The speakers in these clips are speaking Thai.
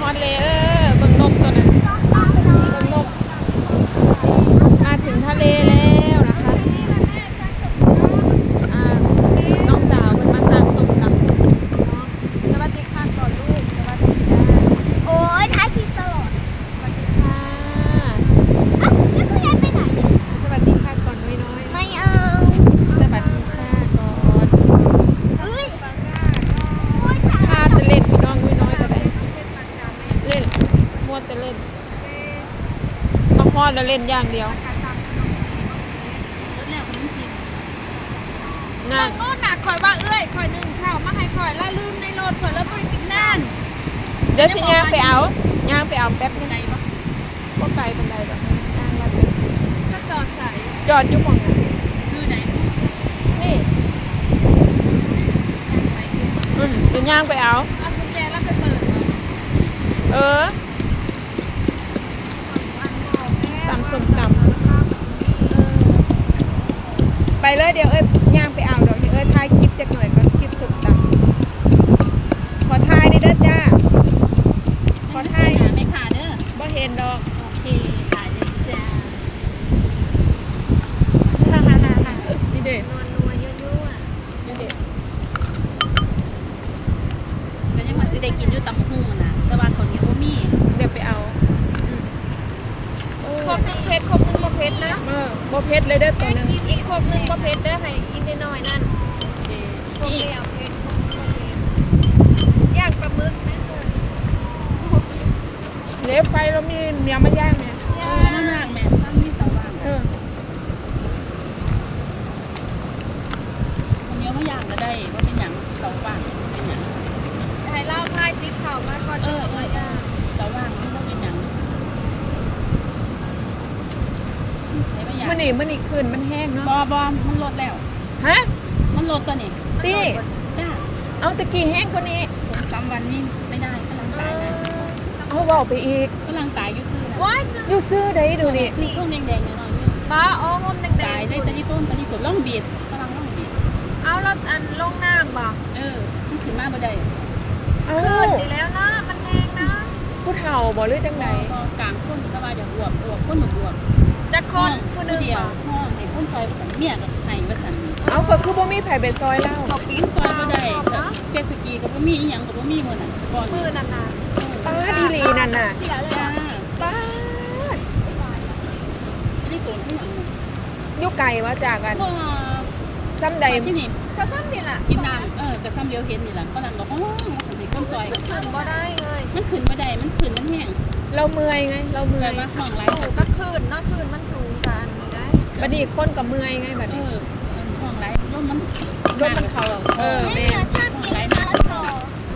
ฮอนเลยเออเบิ่งนกตัวนั้นเบิ่งนก มาถึงทะเลแล้วนะคะอ่าน้องสาวมันมาสั่งส้มตำสุกสวัสดีค่ะก่อนลูก สวัสดีค่ะ โอ้ยท้ายคลิปตลอด สวัสดีค่ะ เอ้าแล้วคุณยายไปไหน สวัสดีค่ะก่อนน้อยน้อย ไม่เอา ๆสวัสดีค่ะก่อน เฮ้ยโอ้ยถ่าย พาจะเล่นพี่น้องน้อยน้อยๆก็ได้เล่นมัวแต่เล่นมาฮอด แล้วเล่นอย่างเดียวนั่นโน่นน่ะคอยว่าเอ้ยคอยหนึ่งข้าวมาให้คอยแล้วลืมในรถคอยแล้วไปกินนั่นเดี๋ยวสิย่างไปเอาย่างไปเอาแป๊บนึงก็ไกลบันไดแบบย่างมาถึงก็จอดใส่จอดอยู่หมองนั้นซื้อไหนนี่อืมเดี๋ยวย่างไปเอาเอากุญแจแล้วไปเปิดเอออันบอกแม่ ตำส้มตำไป เลยเดี๋ยวเอ้ยย่างไปเอาดอกเดี๋ยวเอ้ยถ่ายคลิปจักหน่อยก่อนคลิปส้มตำขอถ่ายได้เด้อจ้า ขอถ่ายไม่ขาดเด้อบ่เห็นดอก โอเคขาดเลยจ้าฮ่าฮ่าฮ่าฮ่านี่เด้นวลนัวยั่วยั่วนี่เด้เป็นยังไงสิได้กินอยู่ตำหูนะแต่ว่าคนนี้บ่มีเดี๋ยวไปเอาอืมโอ้ครบหนึ่งเพชรครบหนึ่งบ่เพชรนะเออบ่เผ็ดเลยเด้อตัวหนึง พวกหนึ่งก็เพชรได้อให้กินน้อยๆนั่นพวกเล้วเพชรครบเพชรย่างปลาหมึกนะเล็บไฟเรามีเมียมาย่างเนี่ยย่าง มากแม่ตั้งมีเตาว่าง เออ คนเดียวไม่ย่างก็ได้ว่าเป็นอย่างเตาว่างเป็นอย่าง ให้เล่าทายติ๊บข่าวมาก่อนจะมาย่าง เตาว่างมันต้องเป็นอย่างให้ไม่ย่าง มื้อนี้มื้อนี้คืนมันแห้งเนาะ บอบอมันลดแล้ว ฮะ มันลดตัวนี้ตีจ้าเอาตะกี้แห้งกว่านี้ สองสามวันนี้ไม่ได้กำลังตายนะเอาเว้าไปอีกกำลังตายอยู่ซื่อนะว้ายจะอยู่ซื้อได้ดูนี่คือพวกแดงๆหน่อยๆนี่ป้าอ๋อห่มแดงๆตายเลยตะนี่ต้นตะนี่ต้นล่องบีดกำลังล่องบีดเอาแล้วอันลงน้ำบ่เออมันขึ้นมาบ่ได้เอาขึ้นดีแล้วนะมันแห้งนะผู้เฒ่าบ่หรือจังไดพอกลางคนก็ว่าอย่าบวบอวบคนหนุบวบจะคนผู้หนึงเดียวบ่ห้องให้คน ซอยสันเมียกับไห้ว่าสันนี่เอาก็คือบ่มีไผไปซอยเล่าเขาปีนซอยบ่ได้เจตสกีก็บ่มีอีหยังก็บ่มีมื้อนั้นก่อนมือนั่นน่ะป้าดีหลีนั่นน่ะเสียเลยจ้าอะป้าดอันนี้โกนที่หลังอยู่ไกลว่าจากกันบ่ซ้ำใดที่นี่ก็สั้นนี่แหละกินน้ำเออก็ซ้ำเดียวเห็นนี่ล่ะฝรั่งก็ห้องมาสันติคนซอยขึ้นบ่ได้เลยมันขึ้นบ่ได้มันขึ้นมันแห้งเราเมื่อยไง เราเมื่เลอยยว่าห้องไรสูก็งก็ขึ้นเนาะขึ้นมันสูงกันนี่ได้ บัดนี้คนก็เมื่อยไงบัดเอนี้อห้องไรลมมันรถมันเข้าเออไม่แม่เหมือนชอบกินมะละกอ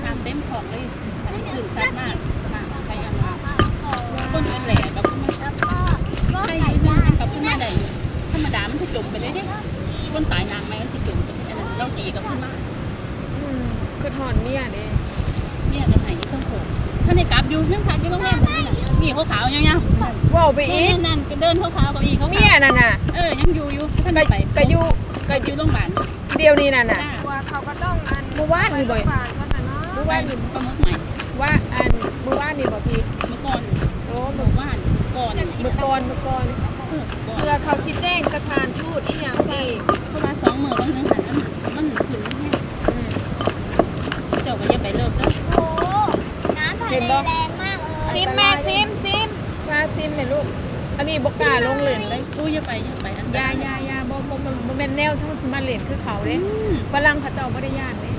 น้ำเต็มของเลยอันนี้ขึ้นซัดมากมากใครยังว่าคนเดินแหล่กับขึ้นมาแล้วก็ก็ใครไก่ยังย่างกับขึ้นมาได้ธรรมดามันจะจมไปเลยเด้คนตายนางไหมมันจะจมไปอันนั้นเราตีกับขึ้นมาอืมคือถอนเมียเด้เนี่ยจะหายเครื่องโขงท่านในกลับอยู่ยังพักอยู่โรงแรม นี่นี่ขาวๆยังเว้าไปๆอีกนั่นก็เดินขาวๆกับอีเขาเมียนั่นน่ะเออยังอยู่อยู่ท่านก็ไปก็อยู่ก็อยู่โรงพยาบาลเดียวนี้นั่นน่ะจ้าตัวเขาก็ต้องอันเมื่อวานนี่บ่อยผ่านกันนะเนาะเมื่อไปวานนี่ปลาหมึกใหม่ว่าอันเมื่อวานนี่บ่พี่เมื่อก่อนโอ้เมื่เมื่ออวานก่อนเมื่อก่อนเมื่อก่อนเออก่อนเพื่อเขาสิแจ้งสถานทูตอีหยังที่เพราะว่าสองมือบางนึงหันมันมันขึ้นมันแห้งอืมเจ้าก็อย่าไปเลิกเด้อโอ้น้ำทะเลแรงมากเลย ซิมแม่ซิมซิมปลาซิมแม่ลูก อันนี้บ่กล้าลงเล่นเลยตู้อย่าไปอย่าไปอันยายายาบ่บ่บ่บ่แม่นแนวทั้งสิมาเล่นคือเขาเด้อืมฝรั่งเขาเจ้าบ่ได้ย่านเด้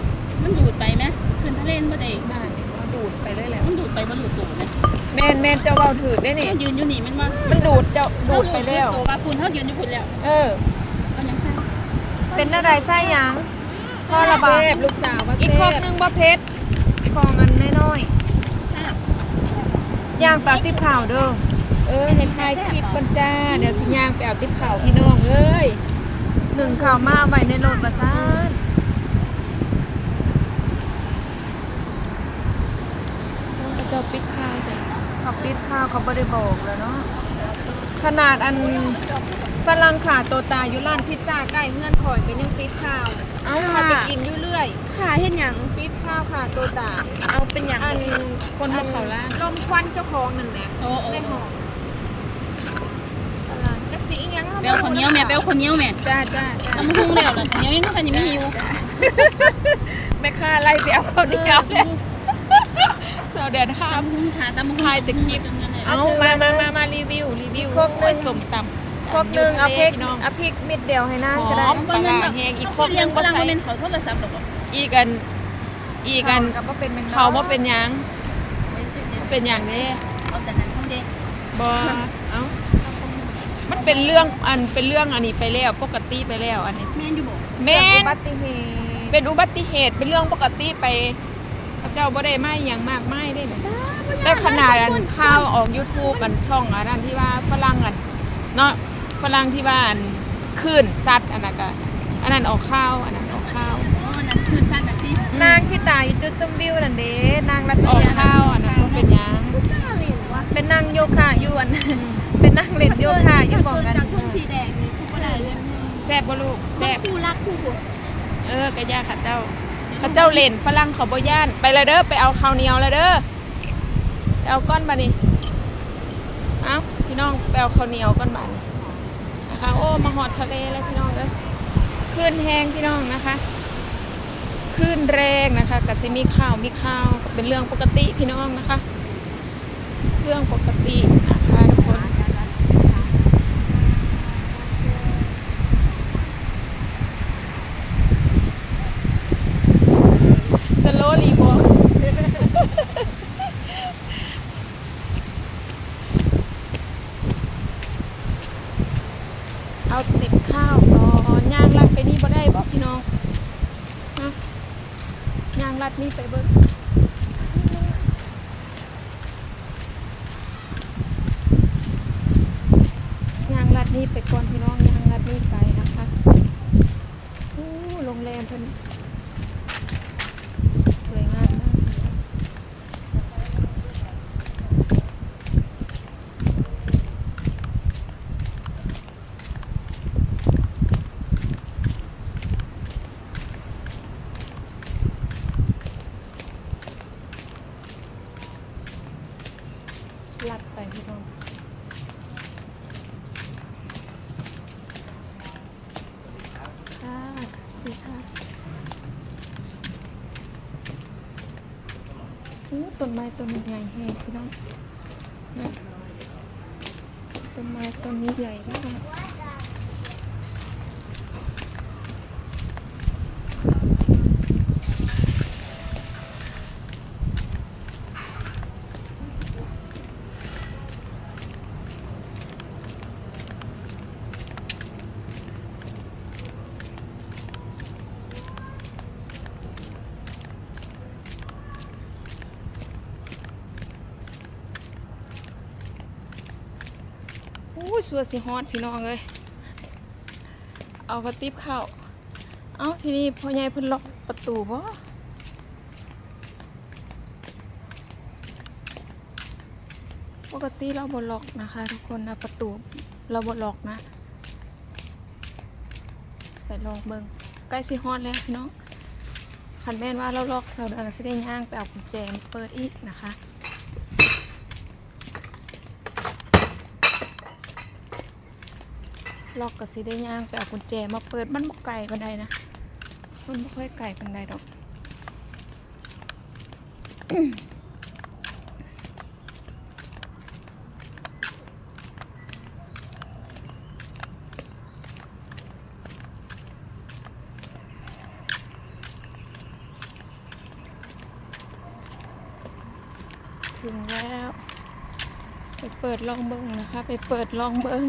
มันดูดไปไหมขึ้นทะเลนบ่ได้ได้เอาดูดไปเลยแหละมันดูดไปบ่ดูดตัวนะแม่นแม่นเจ้าเว้าถูกเด้นี่ เขายืนอยู่นี่มันว่ามันดูดเจ้าดูดไปแล้ว ตัวว่าคุณเขายืนอยู่คุณแล้วเออ เอายังไงเป็นอะไรไส้หยังพ่อระเซบาดฟลูกสาวว่าอีกเซครกฟหนึงบ่เพชรของอันน้อยทราบๆ ย่างปลาติบข่าวเด้อ เออเห็นถ่ายคลิปก่อนจ้า เดี๋ยวสิย่างไปเอาติ๊บข่าวพี่น้องเอ้ยหนึ่งข่าวมาไว้ในรถประสานเจ้าปิดข้าวเสร็จเขาปิดข้าวเขาบ่ได้บอกแล้วเนาะ ขนาดอันฝรั่งขาตัวตายอยู่ร้านพิซซ่าใกล้เงื่อนข่อยก็ยังปิดข้าว เอาเอาค่ะไปกินอยู่เรื่อยขาเห็นหยังปิดข้าวค่ะตัวตายเอาเป็นหยังอันคนมาเขาล่างลมควันเจ้าของนั่นแหละโอ้โอ้ในห้องตลาดจักสีอีหยังเบลคนเหนี้ยวแม่เบลคนเหนี้ยวแม่จ้าจ้าจ้าน้ำหุ้งแล้วนะเหนี้ยวยังก็ทันยังไม่หิวแม่ค้าไล่ไปเอาข้าวเหนียวเลยเสาเดือนห้าตำหุ้งหาตำหุ้งถ่ายแต่คลิปเอามามามามารีวิวรีวิวพวกหโอ้นึ่ยงสมตำ พวกหนึ่งเอาพริกพี่น้องเอาพริกเม็ดเดียวให้นางหก็ได้อมปลาร้าแห้งอีกพวกหเลี้นึยงงฝบ่รั่งใส่มาเป็นเขาโทรศัพท์หรอกอีกัน อีกันกับว่าเป็นแมงดเขาบ่เป็นหยังบ่เป็นหยังเด้เอาแต่นั้นเขาเด็กบ่เอ้ามันเป็นเรื่องอันเป็นเรื่องอันนี้ไปแล้วปกติไปแล้วอันนี้แม่นอยู่บอกแม่นอุบัติเหตุเป็นอุบัติเหตุเป็นเรื่องปกติไปพระเจ้าบ่ได้ไม่อย่างมากไม่ได้เลยแต่ขนาดอันข้าวออก YouTube อันช่องอันนั้นที่ว่าฝรั่งอันเนาะ ฝรั่งที่ว่าอันคลื่นซัดอันนั้นก็อันนั้นออกข้าวอันนั้นออกข้าวอ๋อนั่นคือสั้นแบบที่นางที่ตายอยู่จุดชมวิวนั่นเด้นางรัตออกเนียข้าวอันนั้นก็เป็นหยังเป็นนางโยคะอยู่อันเป็นนางเล่นโยคะอยู่บอกกัน จากทุ่งสีแดงนี่คืออะไรเนี่ยแซ่บบ่ลูกแซ่บ คู่รักคู่หัวเออกระยาข้าเจ้าข้าเจ้าเล่นฝรั่งเขาบ่ย่าน ไปเลยเด้อไปเอาข้าวเหนียวเลยเด้อไปเอาก้อนมานี่เอ้าพี่น้องไปเอาข้าวเหนียวก้อนมานี่ นะคะโอ้มาหอดทะเลแล้วพี่น้องเอ้ยคลื่นแห้งพี่น้องนะคะคลื่นแรงนะคะกับซิมีข้าวมีข้าวเป็นเรื่องปกติพี่น้องนะคะ เรื่องปกตินะคะทุกคน สโลลีบอเอาติดข้าวก่อนย่างลัดไปนี่บ่ได้บ่พี่น้องนะย่างลัดนี่ไปเบิ่งยางลัดนี่ไปก่อนพี่น้องยางลัดนี่ไปนะคะโอ้โรงแรมเพิ่น สวยงามมากนะคะลัดไปพี่น้องค่ะ สวัสดีค่ะอู้ต้นไม้ต้นนี้ใหญ่แฮงพี่น้องนะต้นไม้ต้นนี้ใหญ่มาก อู้สัวสิฮอดพี่น้องเลยเอากระติบเข้า เอาทีนี้พ่อใหญ่เพิ่นล็อกประตูบ่ปกติเราบล็อกนะคะ ทุกคนนะประตูเราบล็อกนะไปลองเบิ่งใกล้สิฮอดแล้วพี่น้องคันแม่นว่าเราล็อกเสาเดินสิได้ย่างไปเอากุญแจมเปิดอีกนะคะ ล็อกก็สิได้ย่างไปเอากุญแจมาเปิดมันบ่ไก่ปันใดนะ มันบ่ค่อยไก่ปันใดดอกถึงแล้ว ไปเปิดลองเบิ้งนะคะ ไปเปิดลองเบิ้ง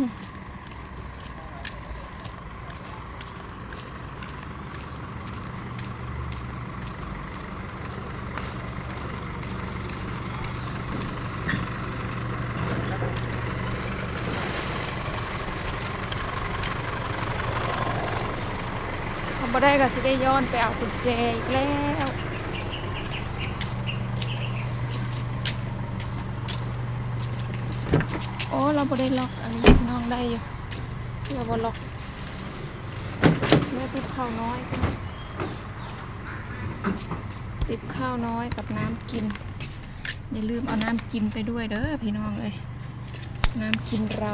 บ่ได้ก็สิได้ย้อนไปเอากุญแจอีกแล้วโอ้เราบ่ได้ล็อกอันนี้น้องได้อยู่เราบ่ล็อกแม่ติดข้าวน้อยก็ติบข้าวน้อยกับน้ำกิน อย่าลืมเอาน้ำกินไปด้วยเด้อพี่น้องเลยน้ำกินเรา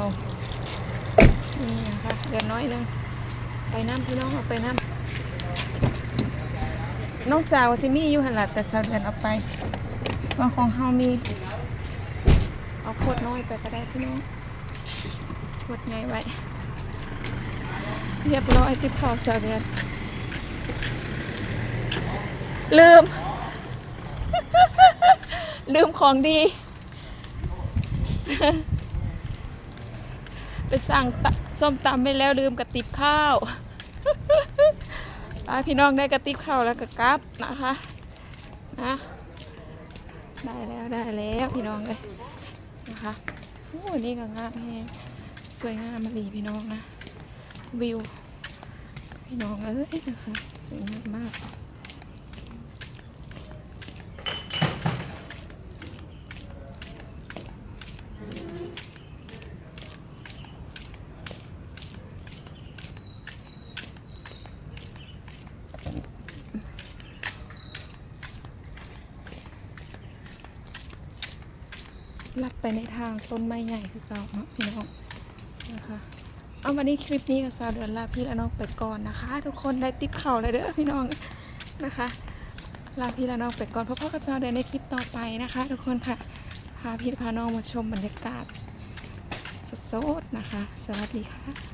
นี่นะคะเดือนน้อยหนึงไปน้ำพี่น้องเอาไปน้ำ น้องสาวซิมี่อยู่หันหลัดแต่สาวเดือนเอาไปว่าของเฮามี เอาขวดน้อยไปก็ได้พี่น้องขวดใหญ่ไว้ เรียบร้อยติบข้าวสาวเดือน ลืม ลืมของดี ไปสั่งส้มตำไปแล้วลืมกระติบข้าว ไปพี่น้องได้กระติบเข้าแล้วก็กลับนะคะนะได้แล้วได้แล้วพี่น้องเลยนะคะโอ้นี่ก็งามแฮงสวยงามมาลีพี่น้องนะวิวพี่น้องเอ้ยนะคะสวยงามมาก ไปในทางต้นไม้ใหญ่คือเก่าเนาะพี่น้องนะคะเอาวันนี้คลิปนี้กับสาเดือนลาพี่และน้องไปก่อนนะคะ ทุกคนได้ติ๊บเข่าเลยเด้อพี่น้องนะคะลาพี่และน้องไปก่อนพ่อกับซาเดือนในคลิปต่อไปนะคะ ทุกคนค่ะพาพี่พาน้องมาชมบรรยากาศสดๆนะคะ สวัสดีค่ะ